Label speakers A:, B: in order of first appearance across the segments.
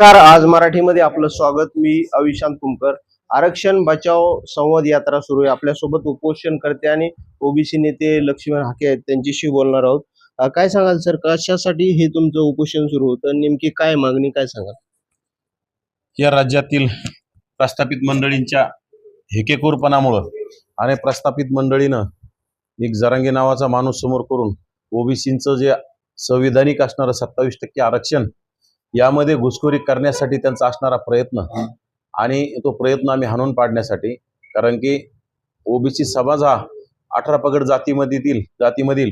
A: नमस्कार आज मराठीमध्ये आपलं स्वागत. मी अविशांत कुमकर. आरक्षण बचाव संवाद यात्रा सुरू आहे. आपल्यासोबत उपोषण करते आणि ओबीसी नेते लक्ष्मण हाके आहेत. त्यांच्याशी बोलणार आहोत. काय सांगाल सर? कशासाठी हे तुमचं उपोषण सुरू होतं? नेमकी काय मागणी काय सांगाल?
B: या राज्यातील प्रस्थापित मंडळींच्या हेकेकोरपणामुळं आणि प्रस्थापित मंडळीनं एक जरांगे नावाचा माणूस समोर करून ओबीसींचं जे संविधानिक असणारं सत्तावीस टक्के आरक्षण यामध्ये घुसखोरी करण्यासाठी त्यांचा असणारा प्रयत्न आणि तो प्रयत्न आम्ही हाणून पाडण्यासाठी कारण की ओबीसी समाज हा अठरा पगड जातीमधील जातीमधील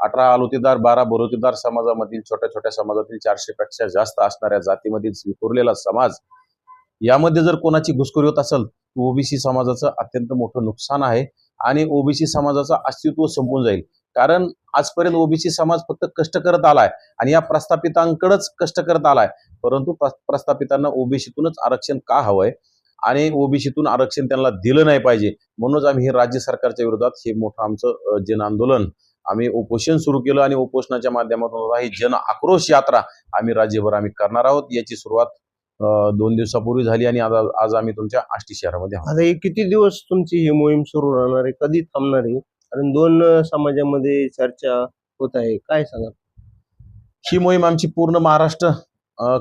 B: अठरा आलोतेदार बारा बरोतेदार समाजामधील छोट्या छोट्या समाजातील चारशे पेक्षा जास्त असणाऱ्या जातीमधील विखुरलेला समाज यामध्ये जर कोणाची घुसखोरी होत असेल ओबीसी समाजाचं अत्यंत मोठं नुकसान आहे आणि ओबीसी समाजाचं अस्तित्व संपून जाईल. कारण आजपर्यंत ओबीसी समाज फक्त कष्ट करत आलाय आणि या प्रस्थापितांकडेच कष्ट करत आलाय. परंतु प्रस्थापितांना ओबीसीतूनच आरक्षण का हवंय? आणि ओबीसीतून आरक्षण त्यांना दिलं नाही पाहिजे. म्हणूनच आम्ही हे राज्य सरकारच्या विरोधात हे मोठं आमचं जन आंदोलन आम्ही उपोषण सुरू केलं आणि उपोषणाच्या माध्यमातून ही जन आक्रोश यात्रा आम्ही राज्यभर आम्ही करणार आहोत. याची सुरुवात दोन दिवसापूर्वी झाली आणि आज आज आम्ही तुमच्या आष्टी शहरामध्ये आहोत.
A: आता हे किती दिवस तुमची ही मोहीम सुरू राहणार आहे? कधी थांबणार आहे? कारण दोन समाजामध्ये चर्चा होत आहे. काय सांगा
B: ही मोहीम आमची पूर्ण महाराष्ट्र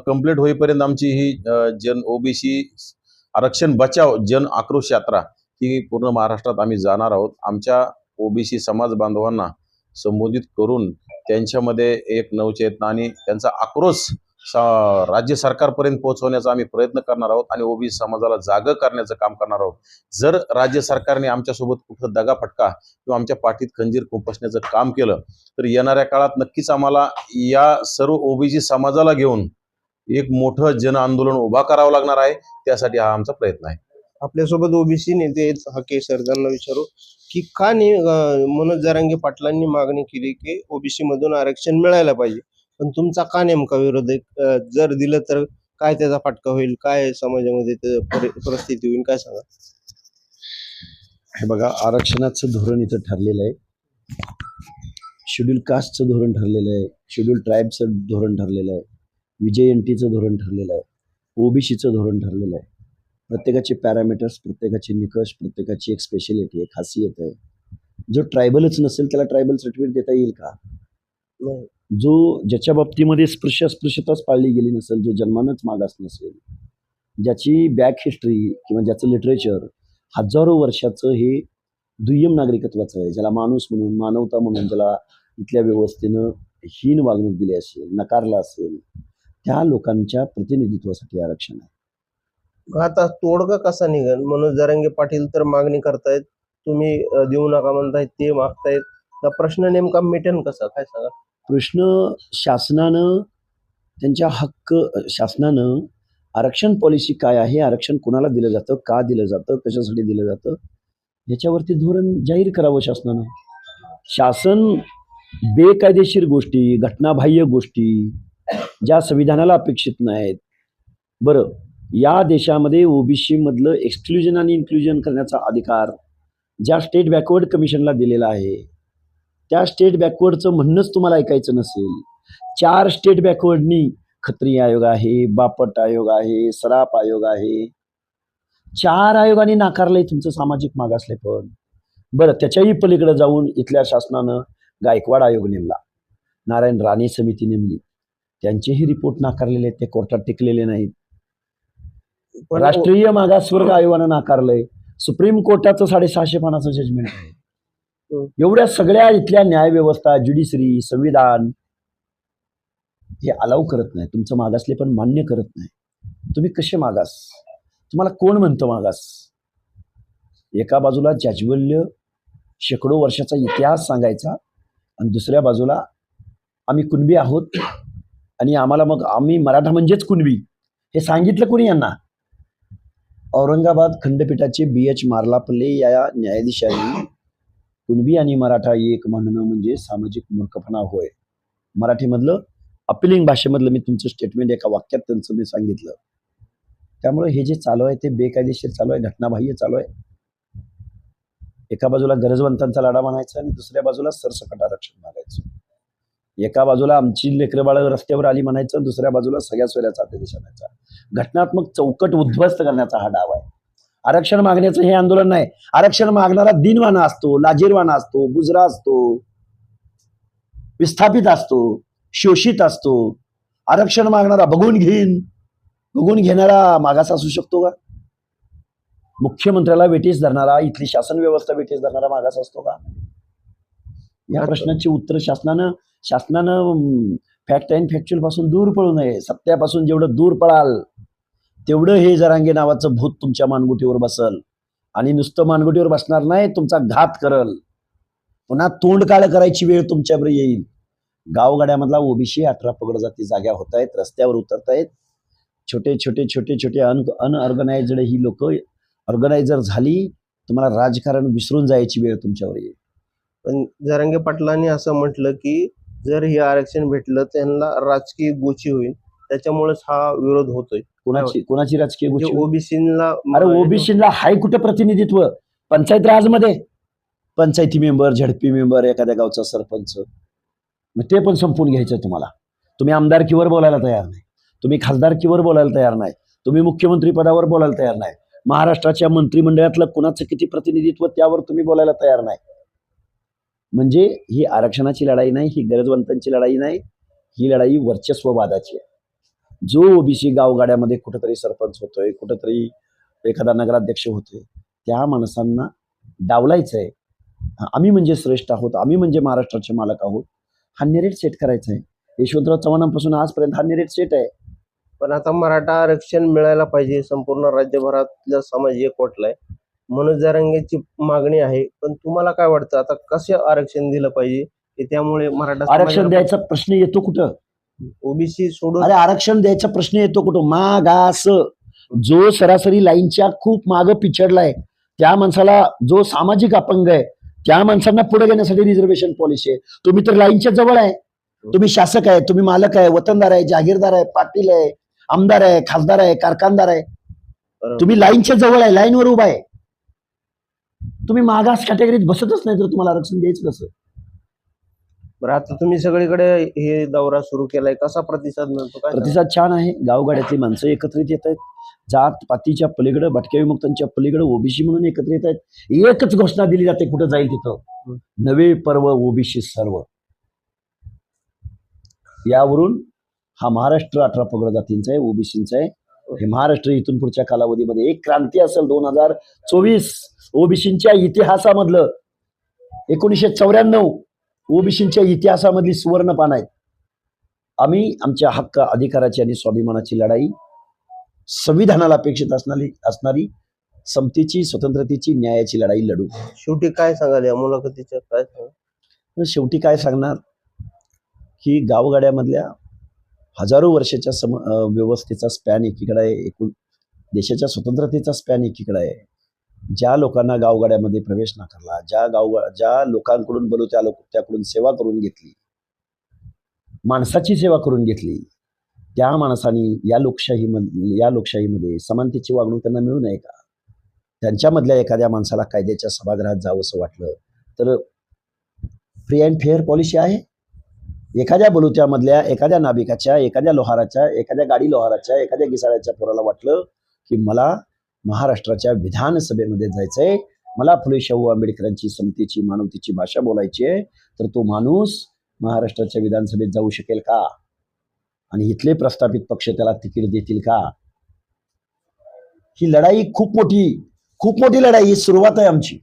B: कंप्लीट होईपर्यंत आमची ही जन ओबीसी आरक्षण बचाव जन आक्रोश यात्रा ही पूर्ण महाराष्ट्रात आम्ही जाणार आहोत. आमच्या ओबीसी समाज बांधवांना संबोधित करून त्यांच्यामध्ये एक नवचेतना आणि त्यांचा आक्रोश राज्य सरकारपर्यंत पोहोचवण्याचा आम्ही प्रयत्न करणार आहोत आणि ओबीसी समाजाला जागं करण्याचं काम करणार आहोत. जर राज्य सरकारने आमच्यासोबत कुठं दगाफटका किंवा आमच्या पाठीत खंजीर खुपसण्याचं काम केलं तर येणाऱ्या काळात नक्कीच आम्हाला या सर्व ओबीसी समाजाला घेऊन एक मोठं जन आंदोलन उभा करावं लागणार आहे. त्यासाठी हा आमचा प्रयत्न आहे.
A: आपल्यासोबत ओबीसी नेते आहेत हाके सर विचारू की का नाही मनोज जरांगे पाटलांनी मागणी केली की ओबीसी मधून आरक्षण मिळायला पाहिजे? पण तुमचा का नेमका विरोध आहे? जर दिलं तर काय त्याचा फटका होईल? काय समाजामध्ये परिस्थिती होईल? काय सांगा?
C: हे बघा आरक्षणाचं धोरण इथं ठरलेलं आहे. शेड्यूल कास्टचं धोरण ठरलेलं आहे. शेड्यूल ट्राईबचं धोरण ठरलेलं आहे. विजय धोरण ठरलेलं आहे. ओबीसीचं धोरण ठरलेलं आहे. प्रत्येकाचे पॅरामीटर्स प्रत्येकाचे निकष प्रत्येकाची एक स्पेशलिटी एक खासियत आहे. जो ट्रायबलच नसेल त्याला ट्रायबल सर्टिफिकेट देता येईल का?
A: नाही.
C: जो ज्याच्या बाबतीमध्ये स्पृश्य स्पृश्यताच पाळली गेली नसेल जो जन्मानंच मागास नसेल ज्याची बॅक हिस्ट्री किंवा ज्याचं लिटरेचर हजारो वर्षाचं हे दुय्यम नागरिकत्वाचं आहे ज्याला माणूस म्हणून मानवता म्हणून ज्याला इथल्या व्यवस्थेनं हीन वागणूक दिली असेल नकारला असेल त्या लोकांच्या प्रतिनिधित्वासाठी आरक्षण आहे.
A: मग आता तोडगा कसा निघेल? मनोज जरांगे पाटील तर मागणी करतायत तुम्ही देऊ नका म्हणतायत ते मागतायत. तर प्रश्न नेमका मिटेन कसा? काय सांगा
C: कृष्ण शासनानं त्यांच्या हक्क शासनानं आरक्षण पॉलिसी काय आहे? आरक्षण कोणाला दिलं जातं? का दिलं जातं? कशासाठी दिलं जातं? याच्यावरती धोरण जाहीर करावं शासनानं. शासन बेकायदेशीर गोष्टी घटनाबाह्य गोष्टी ज्या संविधानाला अपेक्षित नाहीत. बरं या देशामध्ये ओबीसीमधलं एक्सक्लुजन आणि इन्क्लुजन करण्याचा अधिकार ज्या स्टेट बॅकवर्ड कमिशनला दिलेला आहे त्या स्टेट बॅकवर्डचं म्हणणंच तुम्हाला ऐकायचं नसेल. चार स्टेट बॅकवर्डनी खत्री आयोग आहे बापट आयोग आहे सराप आयोग आहे. चार आयोगांनी नाकारलंय तुमचं सामाजिक मागासले पण. बरं त्याच्याही पलीकडे जाऊन इथल्या शासनानं गायकवाड आयोग नेमला. नारायण राणे समिती नेमली. त्यांचेही रिपोर्ट नाकारलेले आहेत ते कोर्टात टिकलेले नाहीत. राष्ट्रीय मागासवर्ग आयोगानं नाकारलंय. सुप्रीम कोर्टाचं साडेसहाशे पानाचं जजमेंट आहे. एवढ्या सगळ्या इथल्या न्यायव्यवस्था ज्युडिशरी संविधान हे अलाव करत नाही. तुमचं मागासले पण मान्य करत नाही. तुम्ही कसे मागास? तुम्हाला कोण म्हणतं मागास? एका बाजूला जाज्वल्य शेकडो वर्षाचा इतिहास सांगायचा आणि दुसऱ्या बाजूला आम्ही कुणबी आहोत आणि आम्हाला मग आम्ही मराठा म्हणजेच कुणबी? हे सांगितलं कोणी यांना? औरंगाबाद खंडपीठाचे बी एच मार्लापल्ले या न्यायाधीशांनी कुणबी आणि मराठा एक म्हणणं म्हणजे सामाजिक मूर्खपणा होय. मराठीमधलं अपिलिंग भाषेमधलं मी तुमचं स्टेटमेंट एका वाक्यात त्यांचं मी सांगितलं. त्यामुळे हे जे चालू आहे ते बेकायदेशीर चालू आहे घटनाबाह्य चालू आहे. एका बाजूला गरजवंतांचा लढा म्हणायचा आणि दुसऱ्या बाजूला सरसकट आरक्षण मागायचं. एका बाजूला आमची लेकरं बाळ रस्त्यावर आली म्हणायचं दुसऱ्या बाजूला सगळ्या सोयऱ्याचा आदेश आणायचा घटनात्मक चौकट उद्ध्वस्त करण्याचा हा डाव आहे. आरक्षण मागण्याचं हे आंदोलन नाही. आरक्षण मागणारा दिनवाना असतो लाजीरवाना असतो गुजरा असतो विस्थापित असतो शोषित असतो. आरक्षण मागणारा बघून घेईन. बघून घेणारा मागास असू शकतो का? मुख्यमंत्र्याला वेटीस धरणारा इथली शासन व्यवस्था वेटीस धरणारा मागास असतो का? या प्रश्नाची उत्तर शासनानं शासनानं फॅक्ट अँड फॅक्च्युअलपासून दूर पळू नये. सत्यापासून जेवढं दूर पळाल तेवढं हे जरांगे नावाचं भूत तुमच्या मानगुटीवर बसल. आणि नुसतं मानगुटीवर बसणार नाही तुमचा घात करल. पुन्हा तोंड काळ करायची वेळ तुमच्यावर येईल. गावगाड्यामधला ओबीसी अठरा पगड जाती जाग्या होत आहेत रस्त्यावर उतरत आहेत छोटे छोटे छोटे छोटे अन अनऑर्गनायझड ही लोक ऑर्गनायझर झाली तुम्हाला राजकारण विसरून जायची वेळ तुमच्यावर येईल.
A: पण जरांगे पाटलांनी असं म्हटलं की जर हे आरक्षण भेटलं त्यांना राजकीय गोची होईल. त्याच्यामुळेच हा विरोध होतोय.
C: कोणाची कोणाची राजकीय गोष्टी? होईल?
A: ओबीसीला
C: अरे ओबीसीला हाय कुठं प्रतिनिधित्व? पंचायत राजमध्ये. पंचायती मेंबर झडपी मेंबर एखाद्या गावचा सरपंच. मग ते पण संपून घ्यायचं तुम्हाला. तुम्ही आमदारकीवर बोलायला तयार नाही. तुम्ही खासदारकीवर बोलायला तयार नाही. तुम्ही मुख्यमंत्री पदावर बोलायला तयार नाही. महाराष्ट्राच्या मंत्रिमंडळातलं कुणाचं किती प्रतिनिधित्व त्यावर तुम्ही बोलायला तयार नाही. म्हणजे ही आरक्षणाची लढाई नाही ही गरजवंतांची लढाई नाही ही लढाई वर्चस्ववादाची आहे. जो ओबीसी गावगाड्यामध्ये कुठेतरी सरपंच होतोय कुठेतरी एखादा नगराध्यक्ष होतोय त्या माणसांना डावलायचं आहे आम्ही म्हणजे श्रेष्ठ आहोत आम्ही म्हणजे महाराष्ट्राचे मालक आहोत हा नेरेट सेट करायचा आहे यशवंतराव चव्हाणांपासून आजपर्यंत हा नेरेट सेट आहे.
A: पण आता मराठा आरक्षण मिळायला पाहिजे संपूर्ण राज्यभरातल्या समाज एकवटलाय. मनोज जरांगेची मागणी आहे पण तुम्हाला काय वाटतं? आता कसं आरक्षण दिलं पाहिजे? की त्यामुळे मराठा
C: आरक्षण द्यायचा प्रश्न येतो कुठं?
A: ओबीसी सोडून
C: अरे आरक्षण द्यायचा प्रश्न येतो कुठं? मागास जो सरासरी लाईनच्या खूप मागं पिछडलाय त्या माणसाला जो सामाजिक अपंग आहे त्या माणसांना पुढे घेण्यासाठी रिझर्वेशन पॉलिसी आहे. तुम्ही तर लाईनच्या जवळ आहे. तुम्ही शासक आहे तुम्ही मालक आहे वतनदार आहे जागीरदार आहे पाटील आहे आमदार आहे खासदार आहे कारखानदार आहे. तुम्ही लाईनच्या जवळ आहे लाईनवर उभा आहे. तुम्ही मागास कॅटेगरीत बसतच नाही तर तुम्हाला आरक्षण द्यायचं कसं?
A: बरं आता तुम्ही सगळीकडे हे दौरा सुरू केलाय कसा प्रतिसाद मिळतो काय
C: प्रतिसाद छान आहे. गावगाड्यातली माणसं एकत्रित येत आहेत. जात पातीच्या पलीकडे भटक्या विमुक्तांच्या पलीकडे ओबीसी म्हणून एकत्र येत आहेत. एकच घोषणा दिली जाते कुठं जाईल तिथं. नवे पर्व ओबीसी सर्व. यावरून हा महाराष्ट्र अठरा पगड जातींचा आहे ओबीसींचा आहे. हे महाराष्ट्र इथून पुढच्या कालावधीमध्ये एक क्रांती असेल दोन हजार चोवीस ओबीसींच्या इतिहासामधलं. एकोणीसशे चौऱ्याण्णव ओबीसींच्या इतिहासामधली सुवर्ण पान आहेत. आम्ही आमच्या हक्क अधिकाराची आणि स्वाभिमानाची लढाई संविधानाला अपेक्षित असणारी असणारी समतेची स्वतंत्रतेची न्यायाची लढाई लढू.
A: शेवटी काय सांगाल या मुलाखतीच्या? काय
C: पण शेवटी काय सांगणार? की गावगाड्यामधल्या हजारो वर्षाच्या सम व्यवस्थेचा स्पॅन एकीकडे आहे. एकूण देशाच्या स्वतंत्रतेचा स्पॅन एकीकडे आहे. ज्या लोकांना गावगाड्यामध्ये प्रवेश नाकारला ज्या गाव ज्या लोकांकडून बोलू त्या लोक त्याकडून सेवा करून घेतली माणसाची सेवा करून घेतली त्या माणसाने या लोकशाही या लोकशाहीमध्ये समानतेची वागणूक त्यांना मिळू नये का? त्यांच्यामधल्या एखाद्या माणसाला कायद्याच्या सभागृहात जावं असं वाटलं तर फ्री अँड फेअर पॉलिसी आहे? एखाद्या बलुत्यामधल्या एखाद्या नाभिकाच्या एखाद्या लोहाराच्या एखाद्या गाडी लोहाराच्या एखाद्या घिसाळ्याच्या पोराला वाटलं की मला महाराष्ट्राच्या विधानसभेमध्ये जायचंय. मला फुले शाहू आंबेडकरांची समतेची मानवतेची भाषा बोलायची आहे. तर तो माणूस महाराष्ट्राच्या विधानसभेत जाऊ शकेल का? आणि इथले प्रस्थापित पक्ष त्याला तिकीट देतील का? ही लढाई खूप मोठी खूप मोठी लढाई ही सुरुवात आहे आमची.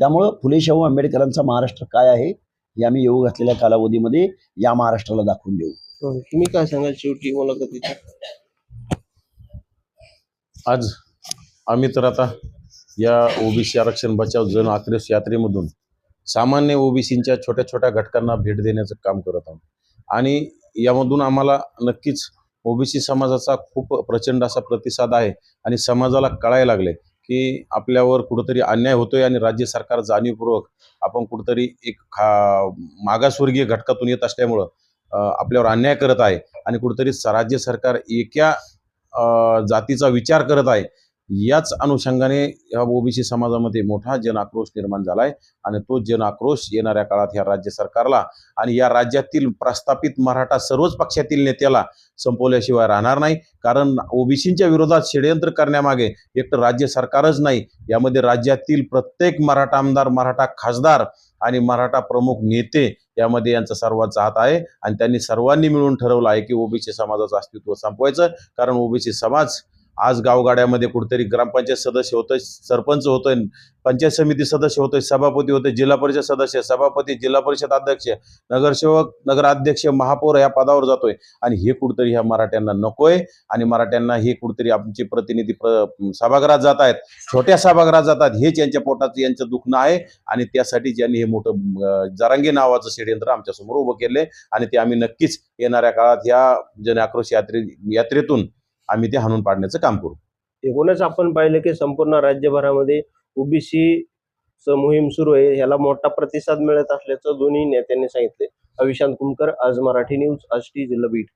C: त्यामुळं फुले शाहू आंबेडकरांचा महाराष्ट्र काय आहे हे आम्ही येऊ घातलेल्या कालावधीमध्ये या महाराष्ट्राला दाखवून देऊ.
A: तुम्ही काय सांगाल शेवटी मुलाखतीच्या
B: आज आम्ही तर आता या ओबीसी आरक्षण बचाव जन आक्रोश यात्रेमधून सामान्य ओबीसींच्या छोट्या छोट्या घटकांना भेट देण्याचं काम करत आहोत. आणि यामधून आम्हाला नक्कीच ओबीसी समाजाचा खूप प्रचंड असा प्रतिसाद आहे आणि समाजाला कळायला लागले की आपल्यावर कुठंतरी अन्याय होतोय आणि राज्य सरकार जाणीवपूर्वक आपण कुठंतरी एक खा मागासवर्गीय घटकातून येत असल्यामुळं आपल्यावर अन्याय करत आहे आणि कुठंतरी स- राज्य सरकार एका जातीचा विचार करत आहे याच अनुषंगाने या ओबीसी समाजामध्ये मोठा जन आक्रोश निर्माण आहे आणि तो जन आक्रोश येणाऱ्या काळात ह्या राज्य सरकारला आणि या राज्यातील प्रस्थापित मराठा सर्वच पक्षातील नेत्याला संपवल्याशिवाय राहणार नाही. कारण ओबीसींच्या विरोधात षडयंत्र करण्यामागे एकतर राज्य सरकारच नाही यामध्ये राज्यातील प्रत्येक मराठा आमदार मराठा खासदार आणि मराठा प्रमुख नेते यामध्ये यांचा सर्वांचा हात आहे आणि त्यांनी सर्वांनी मिळून ठरवलं आहे की ओबीसी समाजाचं अस्तित्व संपवायचं. कारण ओबीसी समाज आज गावगाड्यामध्ये कुठेतरी ग्रामपंचायत सदस्य होतोय सरपंच होतोय पंचायत समिती सदस्य होतोय सभापती होतोय जिल्हा परिषद सदस्य सभापती जिल्हा परिषद अध्यक्ष नगरसेवक नगराध्यक्ष महापौर या पदावर जातोय. आणि हे कुठेतरी ह्या मराठ्यांना नकोय. आणि मराठ्यांना हे कुठेतरी आमचे प्रतिनिधी प्र सभागृहात जात आहेत. छोट्या सभागृहात जातात हेच यांच्या पोटाचं यांचं दुखणं आहे. आणि त्यासाठी ज्यांनी हे मोठं जारांगी जरांगे नावाचं षडयंत्र आमच्यासमोर उभं केले आणि ते आम्ही नक्कीच येणाऱ्या काळात या जन आक्रोश यात्रे यात्रेतून आम्ही ते हाणून पाडण्याचं काम करू.
A: एकूणच आपण पाहिलं की संपूर्ण राज्यभरामध्ये ओबीसी मोहीम सुरू आहे. याला मोठा प्रतिसाद मिळत असल्याचं दोन्ही नेत्यांनी सांगितले अविशांत कुमकर आज मराठी न्यूज आष्टी जिल्हा बीड.